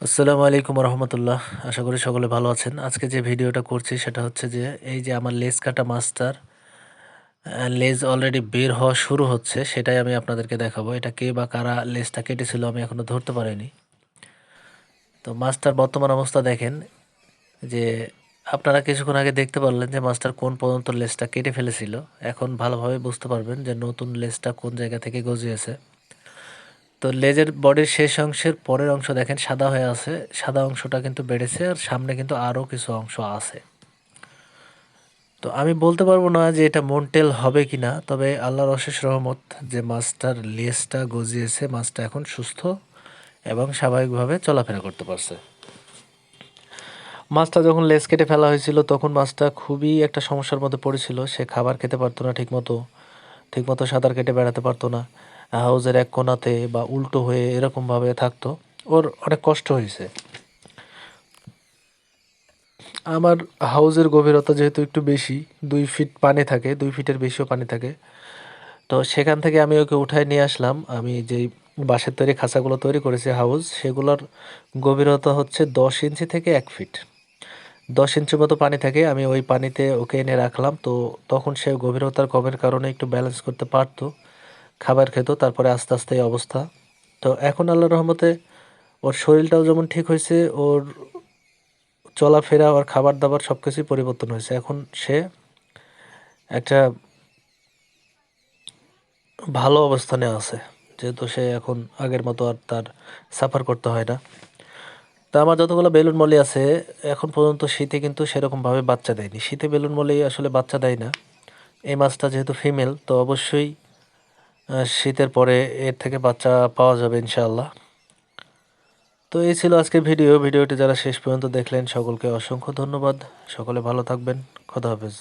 আসসালামু আলাইকুম রহমতুল্লাহ আশা করি সকলে ভালো আছেন। আজকে যে ভিডিওটা করছি সেটা হচ্ছে যে এই যে আমার লেজ কাটা মাছটার আহ, লেজ অলরেডি বের হওয়া শুরু হচ্ছে সেটাই আমি আপনাদেরকে দেখাবো। এটা কে বা কারা লেজটা কেটেছিল আমি এখনও ধরতে পারিনি। তো মাছটার বর্তমান অবস্থা দেখেন যে আপনারা কিছুক্ষণ আগে দেখতে পারলেন যে মাছটার কোন পর্যন্ত লেজটা কেটে ফেলেছিল। এখন ভালোভাবে বুঝতে পারবেন যে নতুন লেজটা কোন জায়গা থেকে গজিয়েছে। তো লেজের বডির শেষ অংশের পরের অংশ দেখেন সাদা হয়ে আছে, সাদা অংশটা কিন্তু বেড়েছে আর সামনে কিন্তু আরও কিছু অংশ আছে। তো আমি বলতে পারব না যে এটা মন্টেল হবে কি না তবে আল্লাহর অশেষ রহমত যে মাছটার লেজটা গজিয়েছে, মাছটা এখন সুস্থ এবং স্বাভাবিকভাবে চলাফেরা করতে পারছে। মাছটা যখন লেজ কেটে ফেলা হয়েছিল, তখন মাছটা খুবই একটা সমস্যার মধ্যে পড়েছিল। সে খাবার খেতে পারতো না ঠিকমতো ঠিকমতো সাঁতার কেটে বেড়াতে পারতো না। হাউজের এক কোণাতে বা উল্টো হয়ে এরকমভাবে থাকতো। ওর অনেক কষ্ট হয়েছে। আমার হাউজের গভীরতা যেহেতু একটু বেশি, দুই ফিট পানি থাকে, দুই ফিটের বেশিও পানি থাকে। তো সেখান থেকে আমি ওকে উঠায় নিয়ে আসলাম। আমি যেই বাঁশের তৈরি খাঁচাগুলো তৈরি করেছি হাউস সেগুলোর গভীরতা হচ্ছে দশ ইঞ্চি থেকে এক ফিট। দশ ইঞ্চি মতো পানি থাকে, আমি ওই পানিতে ওকে এনে রাখলাম। তো তখন সে গভীরতার কমের কারণে একটু ব্যালেন্স করতে পারতো। খাবার খেত, তারপরে আস্তে আস্তে এই অবস্থা। তো এখন আল্লাহ রহমতে ওর শরীরটাও যেমন ঠিক হয়েছে, ওর চলাফেরা, ওর খাবার দাবার সব কিছুই পরিবর্তন হয়েছে। এখন সে একটা ভালো অবস্থানে আছে, যেহেতু সে এখন আগের মতো আর তার সাফার করতে হয় না। তা আমার যতগুলো বেলুন মলি আছে, এখন পর্যন্ত শীতে কিন্তু সেরকমভাবে বাচ্চা দেয়নি। শীতে বেলুন মলি আসলে বাচ্চা দেয় না। এই মাছটা যেহেতু ফিমেল, তো অবশ্যই শীতের পরে এর থেকে বাচ্চা পাওয়া যাবে ইনশাআল্লাহ। তো এই ছিল আজকের ভিডিও। ভিডিওটি যারা শেষ পর্যন্ত দেখলেন, সকলকে অসংখ্য ধন্যবাদ। সকলে ভালো থাকবেন। খোদা হাফেজ।